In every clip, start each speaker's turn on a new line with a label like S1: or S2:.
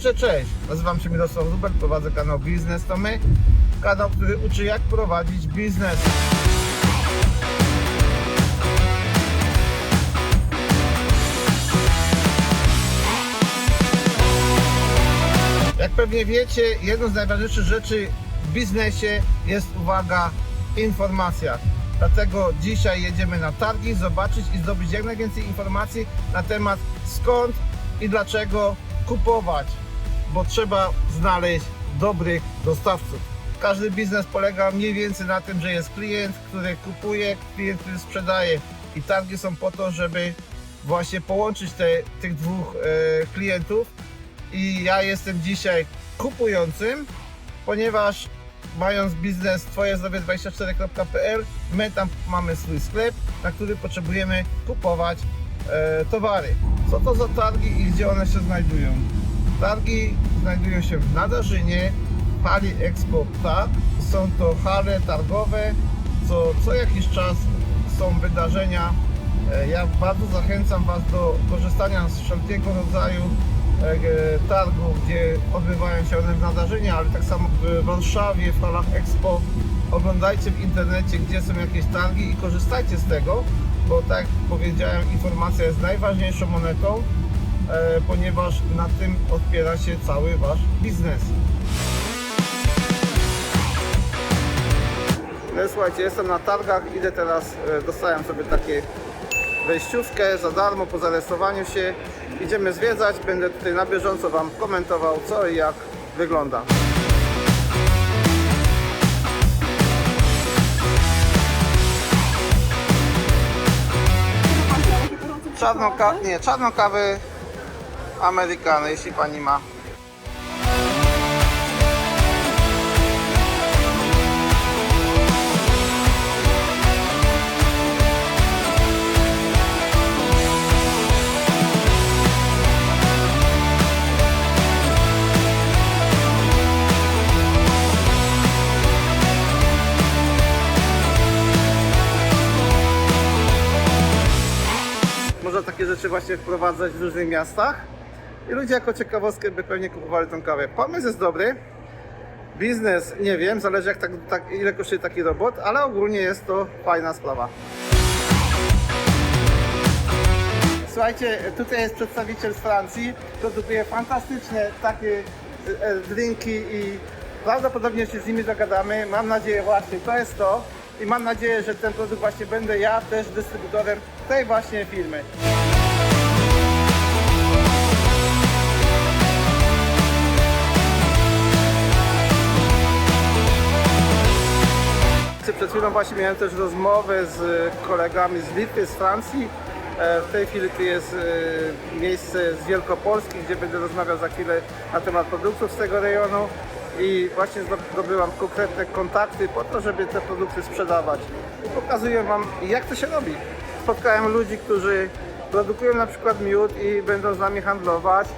S1: Cześć, cześć. Nazywam się Mirosław Zubel, prowadzę kanał Biznes to My. Kanał, który uczy jak prowadzić biznes. Jak pewnie wiecie, jedną z najważniejszych rzeczy w biznesie jest, uwaga, informacja. Dlatego dzisiaj jedziemy na targi, zobaczyć i zdobyć jak najwięcej informacji na temat skąd i dlaczego kupować, bo trzeba znaleźć dobrych dostawców. Każdy biznes polega mniej więcej na tym, że jest klient, który kupuje, klient, który sprzedaje i targi są po to, żeby właśnie połączyć te, tych dwóch e, klientów i ja jestem dzisiaj kupującym, ponieważ mając biznes twojezdrowie24.pl, my tam mamy swój sklep, na który potrzebujemy kupować e, towary. Co to za targi i gdzie one się znajdują? Targi znajdują się w Nadarzynie, w hali Expo Tak. Są to hale targowe, co, co jakiś czas są wydarzenia. E, Ja bardzo zachęcam Was do korzystania z wszelkiego rodzaju e, targów, gdzie odbywają się one w Nadarzynie, ale tak samo w Warszawie, w halach Expo. Oglądajcie w internecie, gdzie są jakieś targi i korzystajcie z tego, bo tak jak powiedziałem, informacja jest najważniejszą monetą, e, ponieważ na tym opiera się cały Wasz biznes. No, słuchajcie, jestem na targach, idę teraz, e, dostałem sobie takie wejściówkę za darmo po zarysowaniu się. Idziemy zwiedzać, będę tutaj na bieżąco Wam komentował co i jak wygląda. Czarną, ka- nie, czarną kawę Amerykany, jeśli Pani ma. Można takie rzeczy właśnie wprowadzać w różnych miastach. I ludzie jako ciekawostkę by pewnie kupowali tą kawę. Pomysł jest dobry. Biznes, nie wiem, zależy jak tak, tak, ile kosztuje taki robot, ale ogólnie jest to fajna sprawa. Słuchajcie, tutaj jest przedstawiciel z Francji, produkuje fantastyczne takie e, drinki i prawdopodobnie się z nimi dogadamy. Mam nadzieję właśnie, to jest to i mam nadzieję, że ten produkt właśnie będę ja też dystrybutorem tej właśnie firmy. Właśnie miałem też rozmowę z kolegami z Litwy, z Francji. E, W tej chwili tu jest e, miejsce z Wielkopolski, gdzie będę rozmawiał za chwilę na temat produktów z tego rejonu i właśnie zdobyłam konkretne kontakty po to, żeby te produkty sprzedawać. I pokazuję Wam, jak to się robi. Spotkałem ludzi, którzy produkują na przykład miód i będą z nami handlować.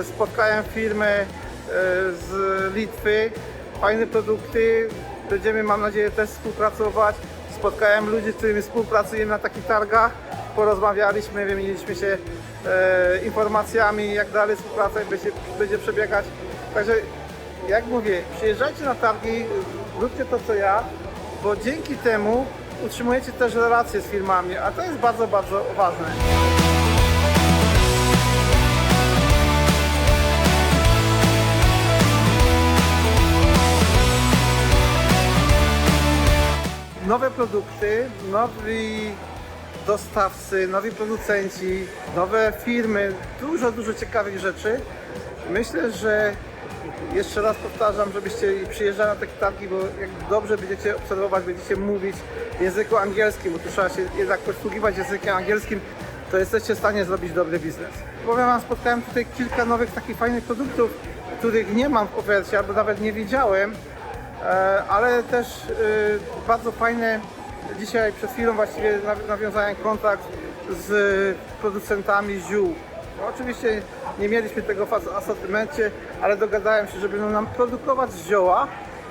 S1: E, Spotkałem firmy z Litwy, fajne produkty, będziemy mam nadzieję też współpracować. Spotkałem ludzi, z którymi współpracujemy na takich targach, porozmawialiśmy, wymieniliśmy się e, informacjami, jak dalej współpraca będzie, będzie przebiegać. Także jak mówię, przyjeżdżajcie na targi, róbcie to co ja, bo dzięki temu utrzymujecie też relacje z firmami, a to jest bardzo, bardzo ważne. Nowe produkty, nowi dostawcy, nowi producenci, nowe firmy, dużo, dużo ciekawych rzeczy. Myślę, że jeszcze raz powtarzam, żebyście przyjeżdżali na takie targi, bo jak dobrze będziecie obserwować, będziecie mówić w języku angielskim, bo tu trzeba się jednak posługiwać językiem angielskim, to jesteście w stanie zrobić dobry biznes. Powiem Wam, spotkałem tutaj kilka nowych takich fajnych produktów, których nie mam w ofercie, albo nawet nie widziałem, ale też e, bardzo fajne. Dzisiaj przed chwilą właściwie naw- nawiązałem kontakt z producentami ziół. No, oczywiście nie mieliśmy tego w as- asortymencie, ale dogadałem się, że będą nam produkować zioła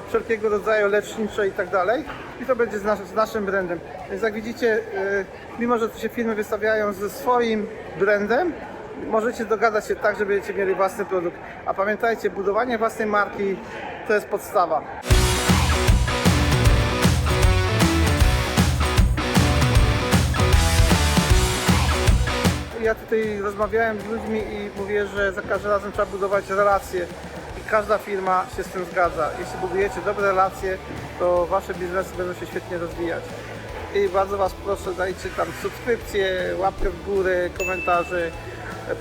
S1: wszelkiego rodzaju lecznicze i tak dalej. I to będzie z, nas- z naszym brandem. Więc jak widzicie, e, mimo że tu się firmy wystawiają ze swoim brandem, możecie dogadać się tak, że będziecie mieli własny produkt. A pamiętajcie, budowanie własnej marki to jest podstawa. Ja tutaj rozmawiałem z ludźmi i mówię, że za każdym razem trzeba budować relacje i każda firma się z tym zgadza. Jeśli budujecie dobre relacje, to wasze biznesy będą się świetnie rozwijać. I bardzo Was proszę, dajcie tam subskrypcję, łapkę w górę, komentarze,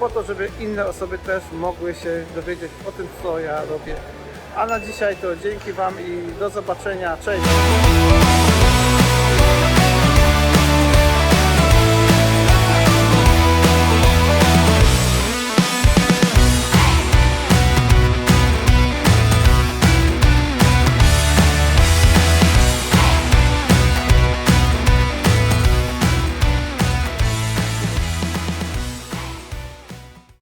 S1: po to, żeby inne osoby też mogły się dowiedzieć o tym, co ja robię. A na dzisiaj to dzięki Wam i do zobaczenia. Cześć!